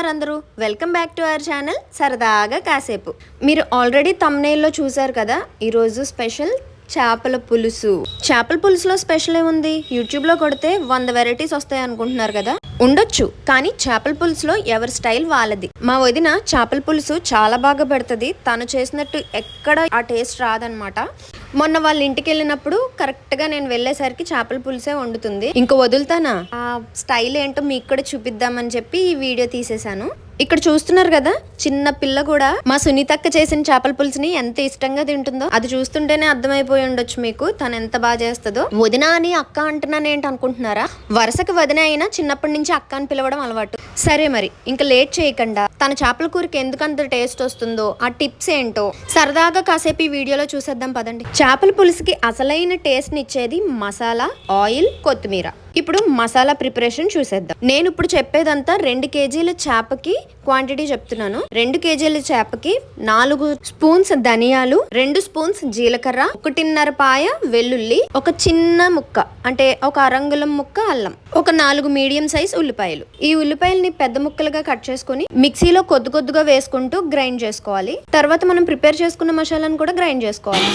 ఉన్నారు అందరూ welcome back to our channel సరదాగా కాసేపు. మీరు ఆల్రెడీ తమ్నేల్లో చూసారు కదా ఈరోజు స్పెషల్ చేపల పులుసు. చేపల పులుసులో స్పెషల్ ఏముంది? యూట్యూబ్లో కొడితే వంద వెరైటీస్ వస్తాయి అనుకుంటున్నారు కదా? ఉండొచ్చు కానీ చేపల పులుసులో ఎవరి స్టైల్ వాళ్ళది. మా వదిన చేపల పులుసు చాలా బాగా పెడుతుంది. తను చేసినట్టు ఎక్కడ ఆ టేస్ట్ రాదనమాట. మొన్న వాళ్ళ ఇంటికి వెళ్ళినప్పుడు కరెక్ట్గా నేను వెళ్ళేసరికి చేపల పులుసే వండుతుంది. ఇంక వదులుతానా? ఆ స్టైల్ ఏంటో మీకు కూడా చూపిద్దామని చెప్పి ఈ వీడియో తీసేశాను. ఇక్కడ చూస్తున్నారు కదా చిన్న పిల్ల కూడా మా సునీతక్క చేసిన చేపల పులుసుని ఎంత ఇష్టంగా తింటుందో అది చూస్తుంటేనే అర్థమైపోయి ఉండొచ్చు మీకు తను ఎంత బాగా చేస్తుందో. వదిన అని అక్క అంటున్నాను ఏంటి అనుకుంటున్నారా? వరుసకి వదిన అయినా చిన్నప్పటి నుంచి అక్క అని పిలవడం అలవాటు. సరే మరి ఇంకా లేట్ చేయకుండా. తన చేపల కూరకి ఎందుకు అంత టేస్ట్ వస్తుందో ఆ టిప్స్ ఏంటో సరదాగా కాసేపు ఈ వీడియోలో చూసేద్దాం పదండి. చేపల పులుసుకి అసలైన టేస్ట్ నిచ్చేది మసాలా ఆయిల్ కొత్తిమీర. ఇప్పుడు మసాలా ప్రిపరేషన్ చూసేద్దాం. నేను ఇప్పుడు చెప్పేదంతా రెండు కేజీల చేపకి క్వాంటిటీ చెప్తున్నాను. రెండు కేజీల చేపకి నాలుగు స్పూన్స్ ధనియాలు రెండు స్పూన్స్ జీలకర్ర ఒకటిన్నర పాయ వెల్లుల్లి ఒక చిన్న ముక్క అంటే ఒక అరంగులం ముక్క అల్లం ఒక నాలుగు మీడియం సైజ్ ఉల్లిపాయలు. ఈ ఉల్లిపాయల్ని పెద్ద ముక్కలుగా కట్ చేసుకుని మిక్సీలో కొద్ది కొద్దిగా వేసుకుంటూ గ్రైండ్ చేసుకోవాలి. తర్వాత మనం ప్రిపేర్ చేసుకున్న మసాలాను కూడా గ్రైండ్ చేసుకోవాలి.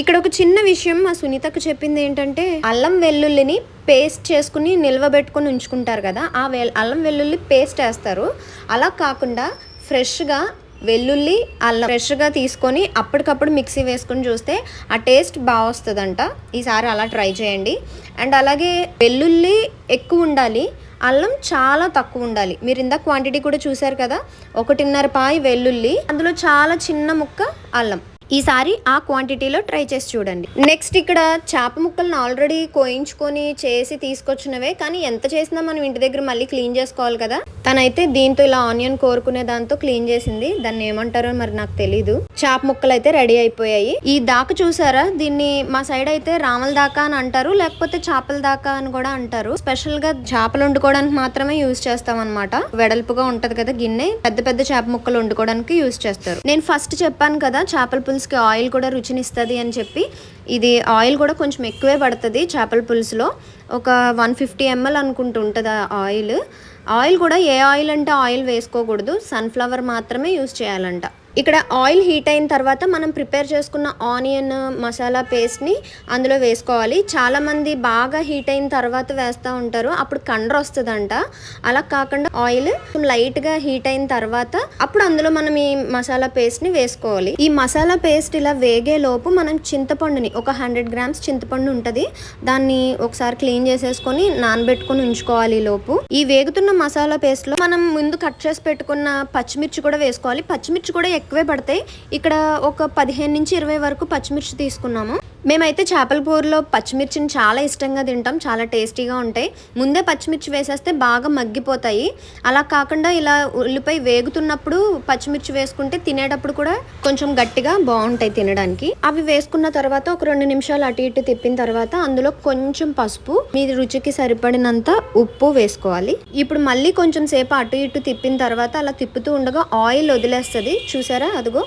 ఇక్కడ ఒక చిన్న విషయం మా సునీతకు చెప్పింది ఏంటంటే అల్లం వెల్లుల్లిని పేస్ట్ చేసుకుని నిల్వ పెట్టుకుని ఉంచుకుంటారు కదా ఆ వెల్ అల్లం వెల్లుల్లి పేస్ట్ వేస్తారు. అలా కాకుండా ఫ్రెష్గా వెల్లుల్లి అల్లం ఫ్రెష్గా తీసుకొని అప్పటికప్పుడు మిక్సీ వేసుకొని చూస్తే ఆ టేస్ట్ బాగా వస్తుందంట. ఈసారి అలా ట్రై చేయండి. అండ్ అలాగే వెల్లుల్లి ఎక్కువ ఉండాలి అల్లం చాలా తక్కువ ఉండాలి. మీరు ఇందాక క్వాంటిటీ కూడా చూసారు కదా ఒకటిన్నర పాయి వెల్లుల్లి అందులో చాలా చిన్న ముక్క అల్లం. ఈసారి ఆ క్వాంటిటీలో ట్రై చేసి చూడండి. నెక్స్ట్ ఇక్కడ చేప ముక్కలను ఆల్రెడీ కోయించుకొని చేసి తీసుకొచ్చినవే కానీ ఎంత చేసినా మనం ఇంటి దగ్గర మళ్ళీ క్లీన్ చేసుకోవాలి కదా. తనైతే దీంతో ఇలా ఆనియన్ కోరుకునే దాంతో క్లీన్ చేసింది. దాన్ని ఏమంటారో మరి నాకు తెలీదు. చేప ముక్కలు అయితే రెడీ అయిపోయాయి. ఈ దాక చూసారా? దీన్ని మా సైడ్ అయితే రామల దాకా అని అంటారు. లేకపోతే చేపల దాకా అని కూడా అంటారు. స్పెషల్గా చేపలు వండుకోవడానికి మాత్రమే యూజ్ చేస్తాం అనమాట వెడల్పుగా ఉంటది కదా గిన్నె. పెద్ద పెద్ద చేప ముక్కలు వండుకోవడానికి యూజ్ చేస్తారు. నేను ఫస్ట్ చెప్పాను కదా చేపల పులుసుకి ఆయిల్ కూడా రుచినిస్తుంది అని చెప్పి. ఇది ఆయిల్ కూడా కొంచెం ఎక్కువే పడుతుంది చేపల పులుసులో. ఒక వన్ ఫిఫ్టీ ఎంఎల్ అనుకుంటూ ఉంటుంది ఆ ఆయిల్. ఆయిల్ కూడా ఏ ఆయిల్ అంటే ఆయిల్ వేసుకోకూడదు. సన్ఫ్లవర్ మాత్రమే యూస్ చేయాలంట. ఇక్కడ ఆయిల్ హీట్ అయిన తర్వాత మనం ప్రిపేర్ చేసుకున్న ఆనియన్ మసాలా పేస్ట్ని అందులో వేసుకోవాలి. చాలామంది బాగా హీట్ అయిన తర్వాత వేస్తూ ఉంటారు. అప్పుడు కండ్ర వస్తుందంట. అలా కాకుండా ఆయిల్ లైట్గా హీట్ అయిన తర్వాత అప్పుడు అందులో మనం ఈ మసాలా పేస్ట్ని వేసుకోవాలి. ఈ మసాలా పేస్ట్ ఇలా వేగే లోపు మనం చింతపండుని ఒక హండ్రెడ్ గ్రామ్స్ చింతపండు ఉంటుంది. దాన్ని ఒకసారి క్లీన్ చేసేసుకొని నానబెట్టుకొని ఉంచుకోవాలి ఈ లోపు. ఈ వేగుతున్న మసాలా పేస్ట్లో మనం ముందు కట్ చేసి పెట్టుకున్న పచ్చిమిర్చి కూడా వేసుకోవాలి. పచ్చిమిర్చి కూడా ఎక్కువే పడతాయి. ఇక్కడ ఒక పదిహేను నుంచి ఇరవై వరకు పచ్చిమిర్చి తీసుకున్నాము. మేమైతే చేపల కూరలో పచ్చిమిర్చిని చాలా ఇష్టంగా తింటాం చాలా టేస్టీగా ఉంటాయి. ముందే పచ్చిమిర్చి వేసేస్తే బాగా మగ్గిపోతాయి. అలా కాకుండా ఇలా ఉల్లిపాయ వేగుతున్నప్పుడు పచ్చిమిర్చి వేసుకుంటే తినేటప్పుడు కూడా కొంచెం గట్టిగా బాగుంటాయి తినడానికి. అవి వేసుకున్న తర్వాత ఒక రెండు నిమిషాలు అటు ఇటు తిప్పిన తర్వాత అందులో కొంచెం పసుపు మీ రుచికి సరిపడినంత ఉప్పు వేసుకోవాలి. ఇప్పుడు మళ్ళీ కొంచెం సేపు అటు ఇటు తిప్పిన తర్వాత అలా తిప్పుతూ ఉండగా ఆయిల్ వదిలేస్తుంది. చూసారా? అదిగో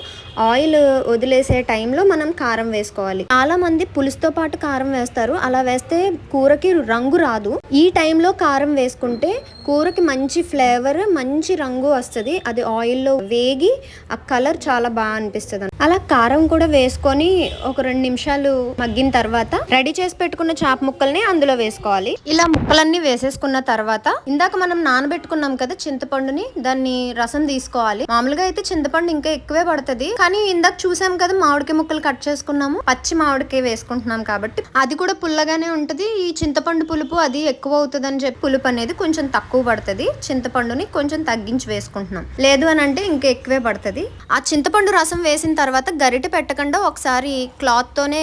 ఆయిల్ వదిలేసే టైంలో మనం కారం వేసుకోవాలి. చాలా మంది పులుసుతో పాటు కారం వేస్తారు. అలా వేస్తే కూరకి రంగు రాదు. ఈ టైంలో కారం వేసుకుంటే కూరకి మంచి ఫ్లేవర్ మంచి రంగు వస్తుంది. అది ఆయిల్లో వేగి ఆ కలర్ చాలా బాగా అనిపిస్తుంది అలా కారం కూడా వేసుకొని ఒక రెండు నిమిషాలు మగ్గిన తర్వాత రెడీ చేసి పెట్టుకున్న చాప ముక్కల్ని అందులో వేసుకోవాలి. ఇలా ముక్కలన్నీ వేసేసుకున్న తర్వాత ఇందాక మనం నానబెట్టుకున్నాం కదా చింతపండుని దాన్ని రసం తీసుకోవాలి. మామూలుగా అయితే చింతపండు ఇంకా ఎక్కువే పడుతుంది. కానీ ఇందాక చూసాం కదా మామిడికాయ ముక్కలు కట్ చేసుకున్నాము. పచ్చి మామిడికాయ వేసుకుంటున్నాం కాబట్టి అది కూడా పుల్లగానే ఉంటది. ఈ చింతపండు పులుపు అది ఎక్కువ అవుతుంది అని చెప్పి పులుపు అనేది కొంచెం తక్కువ పడుతుంది. చింతపండుని కొంచెం తగ్గించి వేసుకుంటున్నాం. లేదు అని అంటే ఇంకా ఎక్కువే పడుతుంది. ఆ చింతపండు రసం వేసిన తర్వాత గరిటె పెట్టకుండా ఒకసారి క్లాత్ తోనే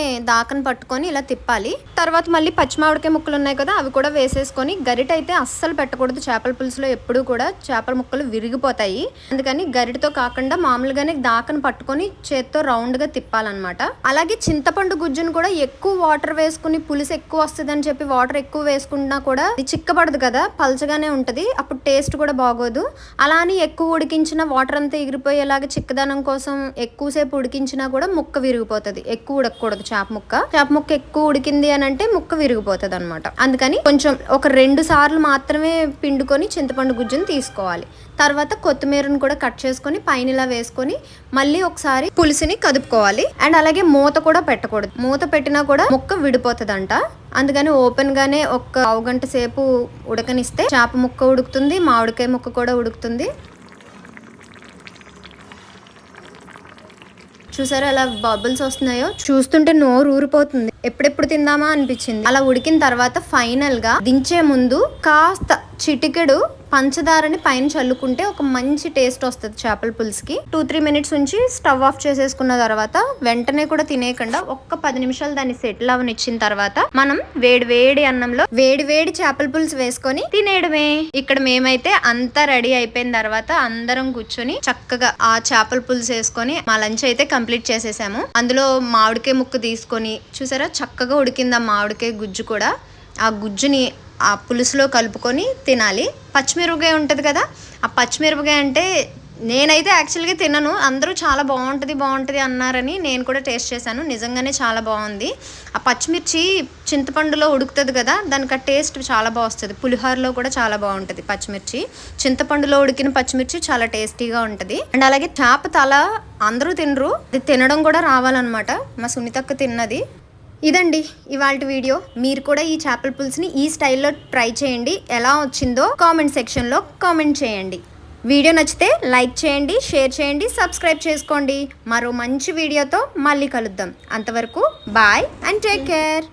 పట్టుకొని ఇలా తిప్పాలి. తర్వాత మళ్ళీ పచ్చి మామిడికాయ ముక్కలు ఉన్నాయి కదా అవి కూడా వేసేసుకొని గరిట అయితే అస్సలు పెట్టకూడదు. చేపల పులుసులో ఎప్పుడూ కూడా చేపల ముక్కలు విరిగిపోతాయి. అందుకని గరిటతో కాకుండా మామూలుగానే దాకను పట్టుకొని చేత్తో రౌండ్గా తిప్పాలన్నమాట. అలాగే చింతపండు గుజ్జును కూడా ఎక్కువ వాటర్ వేసుకుని పులుసు ఎక్కువ వస్తుంది అని చెప్పి వాటర్ ఎక్కువ వేసుకున్నా కూడా చిక్కబడదు కదా పలచగానే ఉంటుంది. అప్పుడు టేస్ట్ కూడా బాగోదు. అలా అని ఎక్కువ ఉడికించిన వాటర్ అంతా ఎగిరిపోయేలాగా చిక్కదనం కోసం ఎక్కువసేపు ఉడికించినా కూడా ముక్క విరిగిపోతుంది. ఎక్కువ ఉడకకూడదు చేప ముక్క. చేప ముక్క ఎక్కువ ఉడికింది అని అంటే ముక్క విరిగిపోతుంది అనమాట అందుకని కొంచెం ఒక రెండు సార్లు మాత్రమే పిండుకొని చింతపండు గుజ్జుని తీసుకోవాలి. తర్వాత కొత్తిమీరను కూడా కట్ చేసుకొని పైన ఇలా వేసుకొని మళ్ళీ ఒకసారి పులుసుని కదుపుకోవాలి. అండ్ అలాగే మూత కూడా పెట్టకూడదు. మూత పెట్టినా కూడా ముక్క విడిపోతుందంట. అందుకని ఓపెన్ గానే ఒక పావు గంట సేపు ఉడకనిస్తే చేప ముక్క ముక్క ఉడుకుతుంది మామిడికాయ ముక్క కూడా ఉడుకుతుంది. చూసారా అలా బబుల్స్ వస్తున్నాయో? చూస్తుంటే నోరు ఊరిపోతుంది. ఎప్పుడెప్పుడు తిందామా అనిపించింది. అలా ఉడికిన తర్వాత ఫైనల్గా దించే ముందు కాస్త చిటికెడు పంచదారని పైన చల్లుకుంటే ఒక మంచి టేస్ట్ వస్తుంది చేపల పులుసుకి. టూ త్రీ మినిట్స్ ఉంచి స్టవ్ ఆఫ్ చేసేసుకున్న తర్వాత వెంటనే కూడా తినేయకుండా ఒక్క పది నిమిషాలు దాన్ని సెటిల్ అవనిచ్చిన తర్వాత మనం వేడి వేడి అన్నంలో వేడి వేడి చేపల పులుసు వేసుకొని తినేయడమే. ఇక్కడ మేమైతే అంతా రెడీ అయిపోయిన తర్వాత అందరం కూర్చొని చక్కగా ఆ చేపల పులుసు వేసుకొని మా లంచ్ అయితే కంప్లీట్ చేసేసాము. అందులో మామిడికాయ ముక్క తీసుకొని చూసారా? చక్కగా ఉడికింది ఆ మామిడికాయ గుజ్జు కూడా. ఆ గుజ్జుని ఆ పులుసులో కలుపుకొని తినాలి. పచ్చిమిరపకాయ ఉంటుంది కదా ఆ పచ్చిమిరపకాయ అంటే నేనైతే యాక్చువల్గా తినను. అందరూ చాలా బాగుంటుంది బాగుంటుంది అన్నారని నేను కూడా టేస్ట్ చేశాను. నిజంగానే చాలా బాగుంది. ఆ పచ్చిమిర్చి చింతపండులో ఉడుకుతుంది కదా దానికి ఆ టేస్ట్ చాలా బాగా వస్తుంది. పులిహోరలో కూడా చాలా బాగుంటుంది పచ్చిమిర్చి. చింతపండులో ఉడికిన పచ్చిమిర్చి చాలా టేస్టీగా ఉంటుంది. అండ్ అలాగే చేప తల అందరూ తినరు. అది తినడం కూడా రావాలన్నమాట. మా సునీతక్క తిన్నది. ఇదండి ఇవాళ వీడియో. మీరు కూడా ఈ చేపల పులుసుని ఈ స్టైల్లో ట్రై చేయండి. ఎలా వచ్చిందో కామెంట్ సెక్షన్లో కామెంట్ చేయండి. వీడియో నచ్చితే లైక్ చేయండి షేర్ చేయండి సబ్స్క్రైబ్ చేసుకోండి. మరో మంచి వీడియోతో మళ్ళీ కలుద్దాం. అంతవరకు బాయ్ అండ్ టేక్ కేర్.